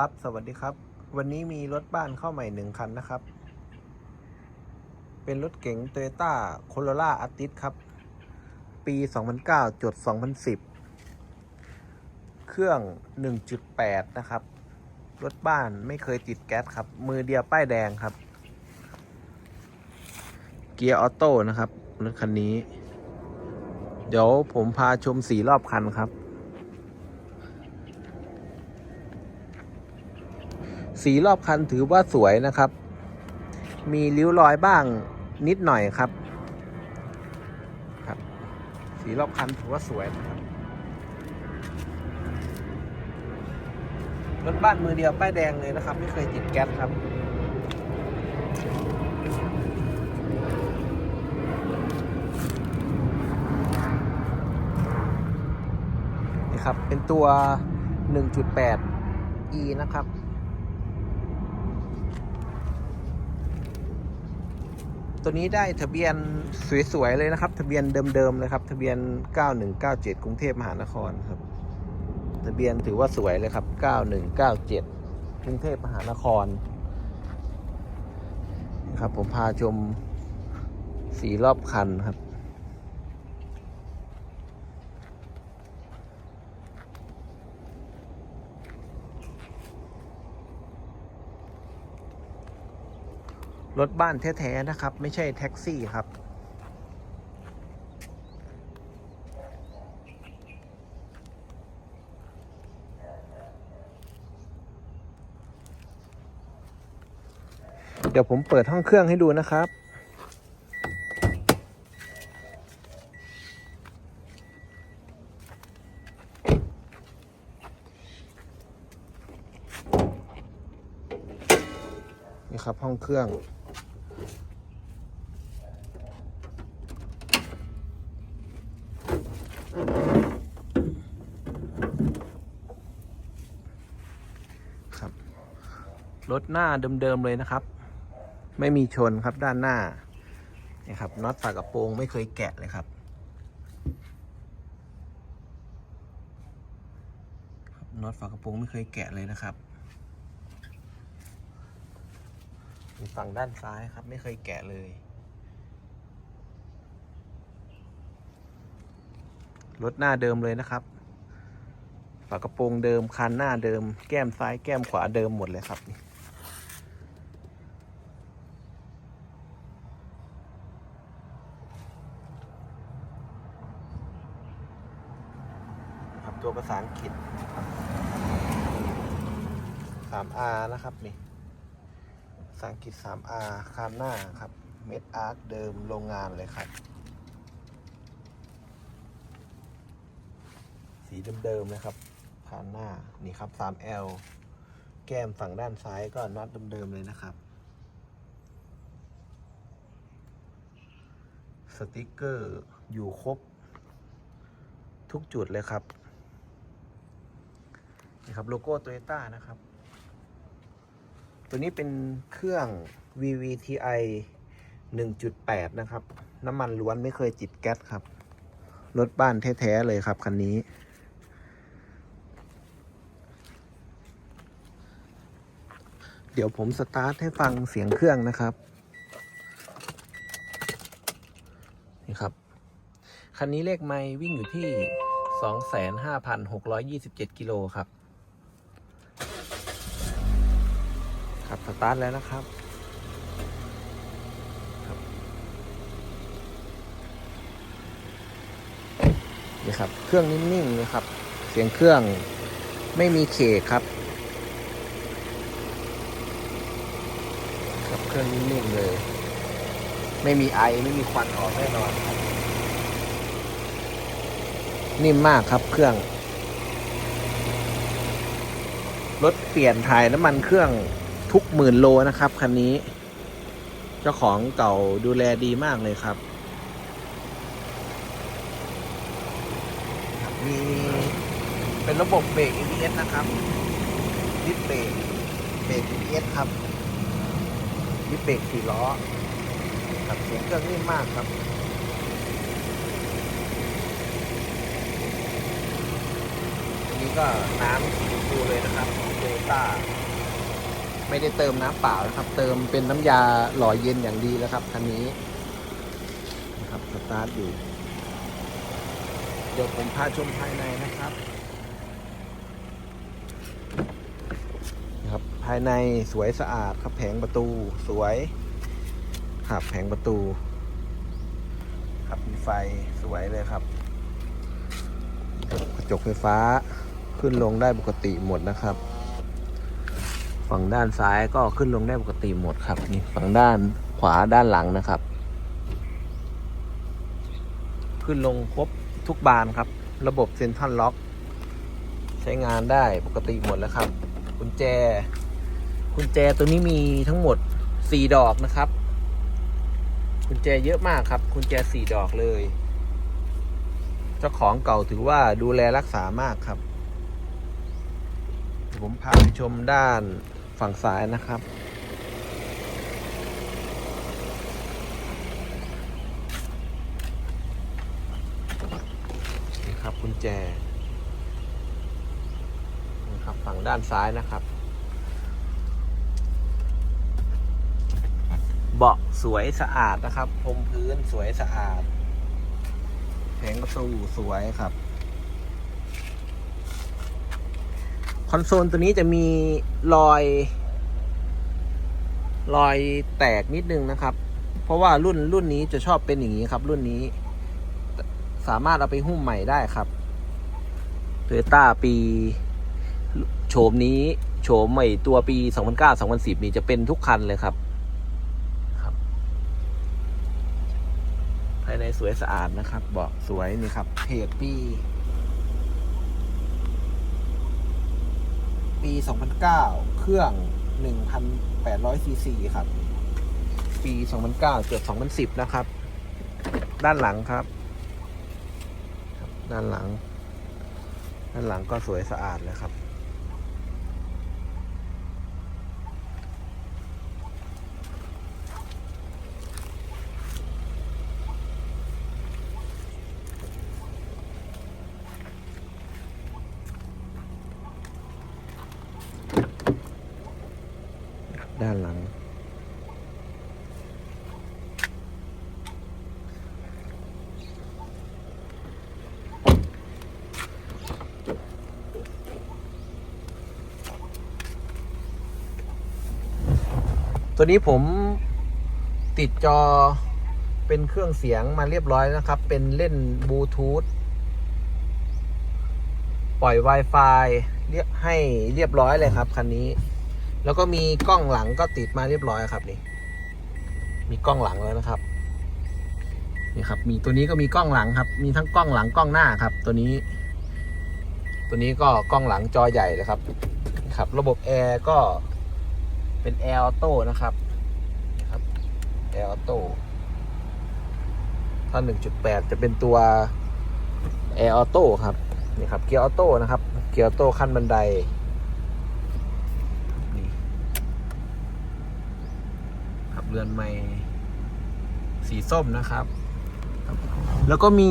ครับ สวัสดีครับ วันนี้มีรถบ้านเข้าใหม่หนึ่งคันนะครับ เป็นรถเก๋ง Toyota Corolla Altis ครับ ปี 2009จด2010 เครื่อง 1.8 นะครับ รถบ้านไม่เคยติดแก๊สครับ มือเดียวป้ายแดงครับ เกียร์ออโต้นะครับ รถคันนี้ เดี๋ยวผมพาชมสีรอบคันครับ สีรอบคันถือว่าสวยนะครับ มีริ้วรอยบ้างนิดหน่อยครับครับ สีรอบคันถือว่าสวยนะครับรถบ้านมือเดียวป้ายแดงเลยนะครับ ไม่เคยติดแก๊สครับนี่ครับ เป็นตัว 1.8 e นะครับ ตัวนี้ได้ทะเบียนสวยๆเลยนะครับ ทะเบียนเดิมๆเลยครับ ทะเบียน 9197 กรุงเทพมหานครครับ ทะเบียนถือว่าสวยเลยครับ 9197 กรุงเทพมหานคร ครับผมพาชมสีรอบคันครับ รถบ้านแท้ๆนะครับ ไม่ใช่แท็กซี่ครับ เดี๋ยวผมเปิดห้องเครื่องให้ดูนะครับนี่ครับห้องเครื่อง รถหน้าเดิมๆเลยนะครับ ไม่มีชนครับด้านหน้านี่ครับน็อตฝากระโปรงไม่เคยแกะเลยครับ น็อตฝากระโปรงไม่เคยแกะเลยนะครับฝั่งด้านซ้ายครับ ไม่เคยแกะเลย รถหน้าเดิมเลยนะครับ ฝากระโปรงเดิมคันหน้าเดิม แก้มซ้ายแก้มขวาเดิมหมดเลยครับนี่ ครับตัวภาอังกฤษ 3R นะครับนี่ภาษาอังกฤษ 3R คานหน้าครับ เม็ดอาร์คเดิมโรงงานเลยครับ สีเดิมๆนะครับคานหน้านี่ครับ 3L แก้มฝั่งด้านซ้ายก็น็อตเดิมๆเลยนะครับ สติกเกอร์อยู่ครบ ทุกจุดเลยครับ นี่ครับโลโก้โตโยต้านะครับ ตัวนี้เป็นเครื่อง VVTi 1.8 นะครับ น้ำมันล้วนไม่เคยจิดแก๊สครับ รถบ้านแท้ ๆ เลยครับ คันนี้ เดี๋ยวผมสตาร์ทให้ฟังเสียงเครื่องนะครับ นี่ครับ คันนี้เลขไม่วิ่งอยู่ที่ 25,627 กิโลครับ ครับสตาร์ทแล้วนะครับนี่ครับ เครื่องนิ่งๆเลยครับ เสียงเครื่องไม่มีเคกครับ ครับ เครื่องนิ่งๆเลย ไม่มีไอไม่มีควันออกแน่นอนครับนิ่มมากครับเครื่อง รถเปลี่ยนถ่ายน้ำมันเครื่อง ทุกหมื่นโลนะครับคันนี้ เจ้าของเก่าดูแลดีมากเลยครับมีเป็นระบบเบรก ABS นะครับดิสเบรกเบรก ABS ครับดิสเบรกสี่ล้อครับเสียงเครื่องนิ่มมากครับนนี้ก็น้ำสีชมพูเลยนะครับโตโยต้า ไม่ได้เติมน้ำเปล่านะครับ เติมเป็นน้ำยาหล่อเย็นอย่างดีแล้วครับคันนี้นะครับสตาร์ทอยู่เดี๋ยวผมพาชมภายในนะครับนะครับ ภายในสวยสะอาดครับแผงประตูสวยครับแผงประตู ครับมีไฟสวยเลยครับกระจกไฟฟ้าขึ้นลงได้ปกติหมดนะครับ ฝั่งด้านซ้ายก็ขึ้นลงได้ปกติหมดครับนี่ฝั่งด้านขวาด้านหลังนะครับ ขึ้นลงครบทุกบานครับ ระบบเซ็นทรัลล็อก ใช้งานได้ปกติหมดแล้วครับกุญแจกุญแจตัวนี้มีทั้งหมด4ดอกนะครับกุญแจเยอะมากครับกุญแจ4ดอกเลย เจ้าของเก่าถือว่าดูแลรักษามากครับ ผมพาไปชมด้าน ฝั่งซ้ายนะครับ นี่ครับกุญแจนี่ครับฝั่งด้านซ้ายนะครับ เบาะสวยสะอาดนะครับพรมพื้นสวยสะอาดแผงประตูสวยครับ อนโซลตัวนี้จะมีรอย รอยแตกนิดนึงนะครับ เพราะว่ารุ่นรุ่นนี้จะชอบเป็นอย่างนี้ครับ รุ่นนี้ สามารถเอาไปหุ้มใหม่ได้ครับโตโยต้าปีโฉมนี้โฉมใหม่ตัวปี 2009-2010 นี่จะเป็นทุกคันเลยครับครับ ภายในสวยสะอาดนะครับเบาะสวยนี่ครับเพจปี ปี 2009 เครื่อง 1,800ซีซีครับ ปี 2009 เกือบ 2010 นะครับ ด้านหลังครับ ด้านหลัง ด้านหลังก็สวยสะอาดเลยครับ ตัวนี้ผมติดจอเป็นเครื่องเสียงมาเรียบร้อยนะครับ เป็นเล่นบลูทูธปล่อย Wi-Fi เรียกให้เรียบร้อยเลยครับคันนี้ แล้วก็มีกล้องหลังก็ติดมาเรียบร้อยครับนี่ มีกล้องหลังแล้วนะครับนี่ครับ มีตัวนี้ก็มีกล้องหลังครับ มีทั้งกล้องหลังกล้องหน้าครับ ตัวนี้ ตัวนี้ก็กล้องหลังจอใหญ่เลยครับครับ ระบบแอร์ก็ เป็นแอร์ออโต้นะครับนะครับแอร์ออโต้ถ้า 1.8 จะเป็นตัวแอร์ออโต้ครับนี่ครับเกียร์ออโต้นะครับ เกียร์ออโต้ขั้นบันไดนี่ขับเรือนไม่สีส้มนะครับ แล้วก็มี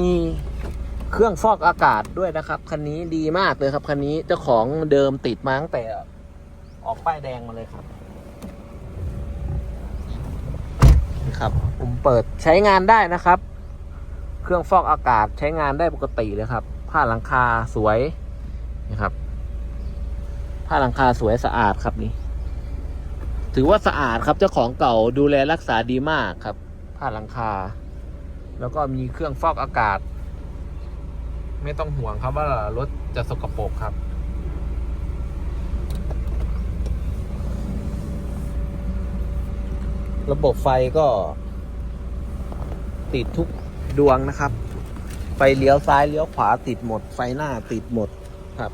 เครื่องฟอกอากาศด้วยนะครับ คันนี้ดีมากเลยครับ คันนี้เจ้าของเดิมติดมาตั้งแต่ออกป้ายแดงมาเลยครับนี่ ครับผมเปิดใช้งานได้นะครับ เครื่องฟอกอากาศใช้งานได้ปกติเลยครับ ผ้าหลังคาสวยนะครับ ผ้าหลังคาสวยสะอาดครับนี่ ถือว่าสะอาดครับเจ้าของเก่าดูแลรักษาดีมากครับ ผ้าหลังคา แล้วก็มีเครื่องฟอกอากาศ ไม่ต้องห่วงครับว่ารถจะสกปรกครับ ระบบไฟก็ ติดทุกดวงนะครับ ไฟเลี้ยวซ้ายเลี้ยวขวาติดหมด ไฟหน้าติดหมดครับ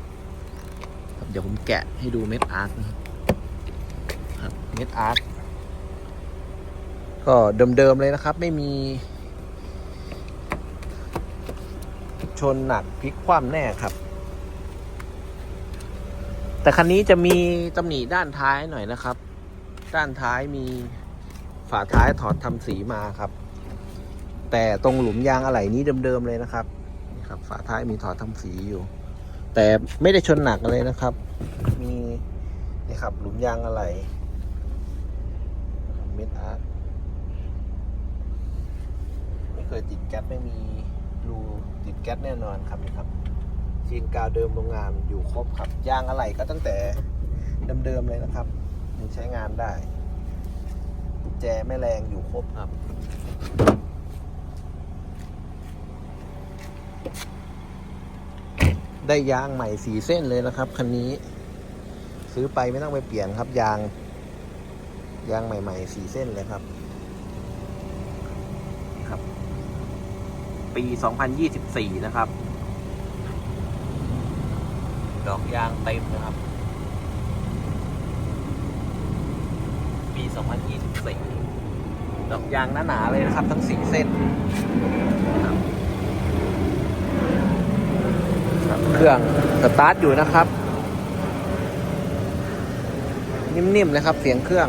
ครับ เดี๋ยวผมแกะให้ดูเม็ดอาร์ตนะครับเม็ดอาร์ตก็เดิมๆเลยนะครับ ไม่มีชนหนักพลิกคว่ำแน่ครับ แต่คันนี้จะมีตำหนิด้านท้ายหน่อยนะครับ ด้านท้ายมี ฝาท้ายถอดทำสีมาครับ แต่ตรงหลุมยางอะไหล่นี้เดิมๆเลยนะครับนี่ครับ ฝาท้ายมีถอดทำสีอยู่ แต่ไม่ได้ชนหนักเลยนะครับ มีนี่ครับ หลุมยางอะไรเม็ดอาร์ตไม่เคยติดแก๊สไม่มีรูติดแก๊สแน่นอนครับนี่ครับซีนกาวเดิมโรงงานอยู่ครบครับยางอะไรก็ตั้งแต่เดิมๆเลยนะครับยังใช้งานได้ แจไม่แรงอยู่ครบครับ ได้ยางใหม่สีเส้นเลยนะครับคันนี้ ซื้อไปไม่ต้องไปเปลี่ยนครับ ยาง ยางใหม่ๆสีเส้นเลยครับครับ ปี 2024 นะครับ ดอกยางเต็มนะครับ ปี2024ดอกยางหนาๆเลยนะครับ ทั้งสีเส้นเครื่องสตาร์ทอยู่นะครับ นิ่มๆเลยครับ เสียงเครื่อง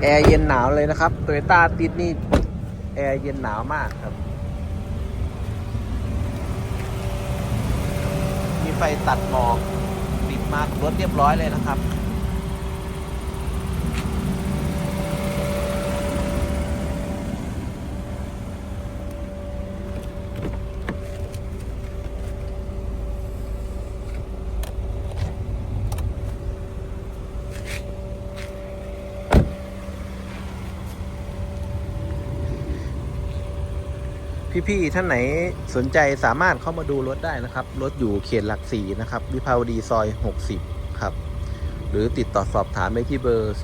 แอร์เย็นหนาวเลยนะครับโตโยต้าติดนี่แอร์เย็นหนาวมากครับ มีไฟตัดหมอกติดมากรถเรียบร้อยเลยนะครับ พี่ๆท่านไหนสนใจสามารถเข้ามาดูรถได้นะครับ รถอยู่เขตหลักสี่นะครับ วิภาวดีซอย 60 ครับ หรือติดต่อสอบถามได้ที่เบอร์ 099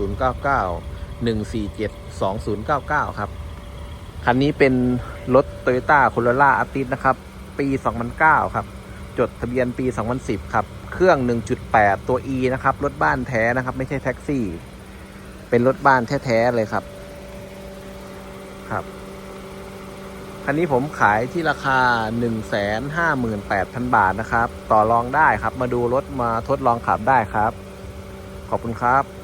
147 2099 ครับ คันนี้เป็นรถ Toyota Corolla Altis นะครับ ปี 2009 ครับ จดทะเบียนปี 2010 ครับ เครื่อง 1.8 ตัว E นะครับ รถบ้านแท้นะครับ ไม่ใช่แท็กซี่ เป็นรถบ้านแท้ๆเลยครับ ครับ คันนี้ผมขายที่ราคา 158,000 บาทนะครับ ต่อรองได้ครับ มาดูรถมาทดลองขับได้ครับ ขอบคุณครับ